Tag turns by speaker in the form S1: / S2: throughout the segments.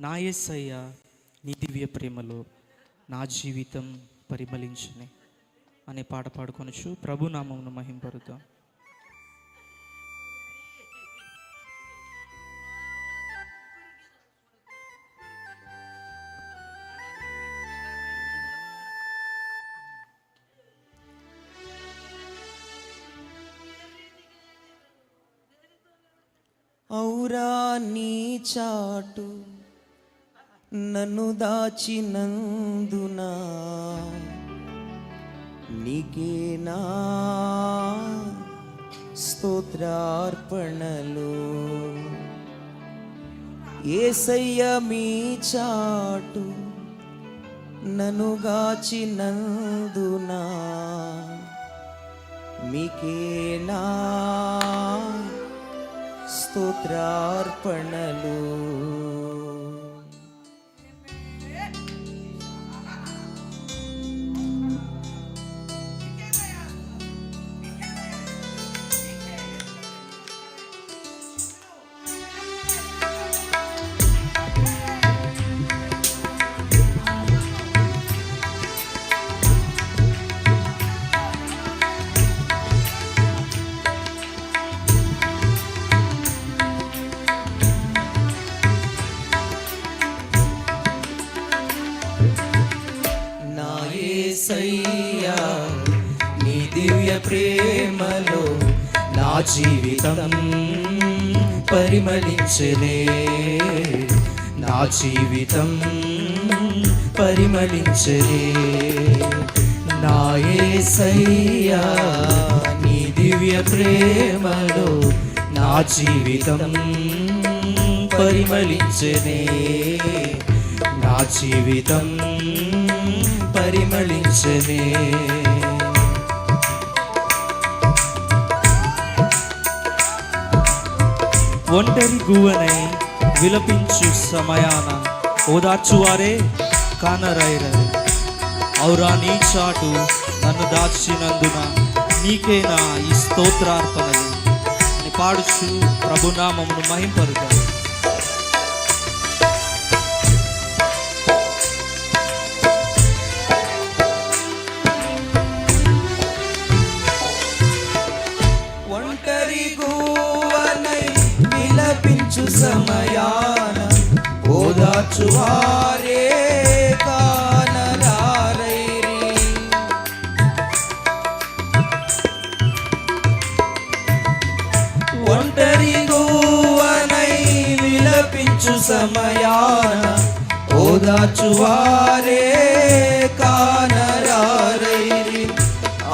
S1: నా యేసయ్య నీ దివ్య ప్రేమలో నా జీవితం పరిమళించుని అనే పాట పాడుకొనొచ్చు ప్రభు నామమును మహింపరుద్దాం.
S2: ఔరా నీ చాటు నన్ను దాచినందునా? నీకేనా స్తోత్రార్పణలు? ఏసయ్య మీ చాటు నన్ను గాచినందునా? మీకేనా స్తోత్రార్పణలు? ప్రేమలో నా జీవితం పరిమళించలే నా జీవితం పరిమళించలే నాయే సయ్యా నీ దివ్య ప్రేమలో నా జీవితం పరిమళించనే. నా జీవితం పరిమళించనే.
S1: ఒంటరి గువనై విలపించు సమయాన. ఓదార్చువారే కానరైరరు ఔరా నీ చాటు నన్ను దాచినందున నీకేనా ఈ స్తోత్రార్పణలు. అని పాడుచు ప్రభునామమును మహింపరుగా
S2: విలపించు సమయాన ఓదార్చు వారే ఒంటరి గువనై విలపించు సమయాన ఓదార్చువారే కానరారైరి.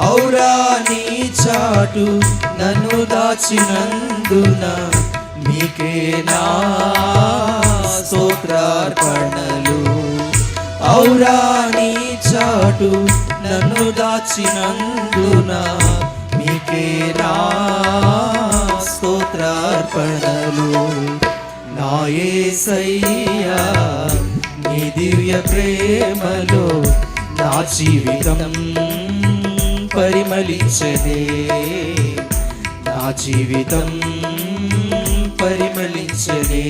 S2: ఔరా నీ చాటు నన్ను దాచినందున మీకేనా స్తోత్రార్పణలు. ఔరా నీ చాటు నన్ను దాచినందున మీకేనా స్తోత్రార్పణలు. నాయే సయ్యా నీ దివ్య ప్రేమలో నా జీవితం పరిమళించదే. నా జీవితం పరిమళించలే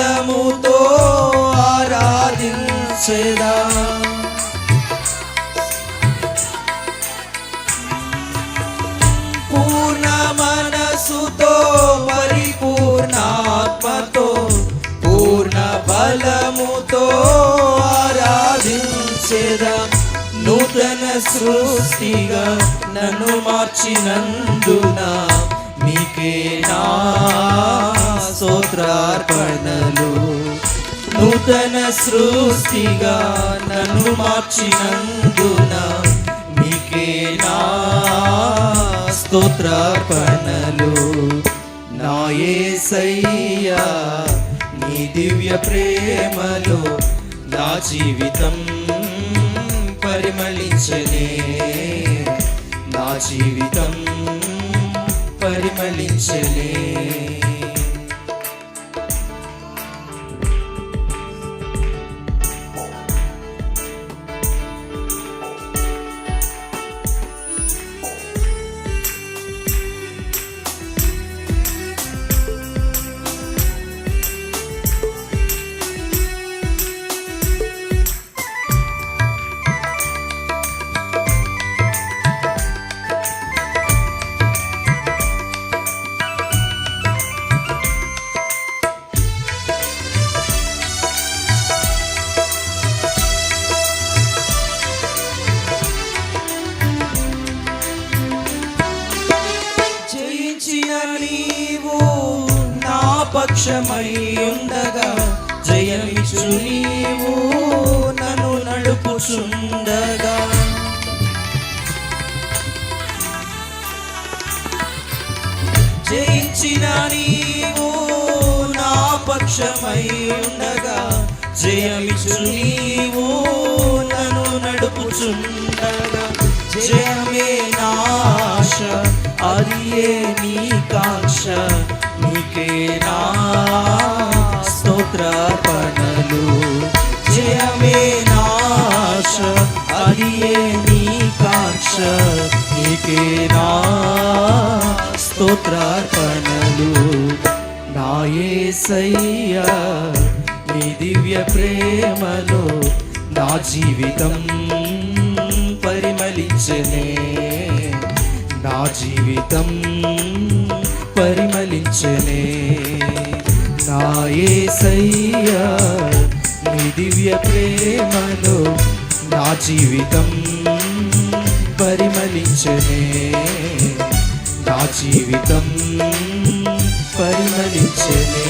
S2: బలముతో ఆరాధించేదా. పూర్ణ మనసుతో పరిపూర్ణాత్మతో పూర్ణ బలముతో ఆరాధించేదా. నూతన సృష్టిగా నన్ను మార్చినందున మీకే నీకే నా నూతన సృష్టిగా నన్ను మార్చినందున నీకే నా స్తోత్రార్పణలు నా నీ దివ్య ప్రేమలో నా జీవితం పరిమళించనే. నా జీవితం పరిమళించలే నీవు నా పక్షమై ఉండగా జయమిచ్చు నీవు నన్ను నడుపుచుండగా. జయించిన నీవు నా పక్షమై ఉండగా జయమిచ్చు నీవు నన్ను నడుపుచుండగా. అరియే నీ కాక్ష నీకేనా స్తోత్ర పనలు జయమే నాశ అరియే నీ కాక్ష నీకేనా స్తోత్రార్పణలు నా నీ దివ్య ప్రేమలో నా జీవితం పరిమళించనే నా జీవితం పరిమళించనే. నా యేసయ్యా నీ దివ్య ప్రేమలో నా జీవితం పరిమళించనే. నా జీవితం పరిమళించనే.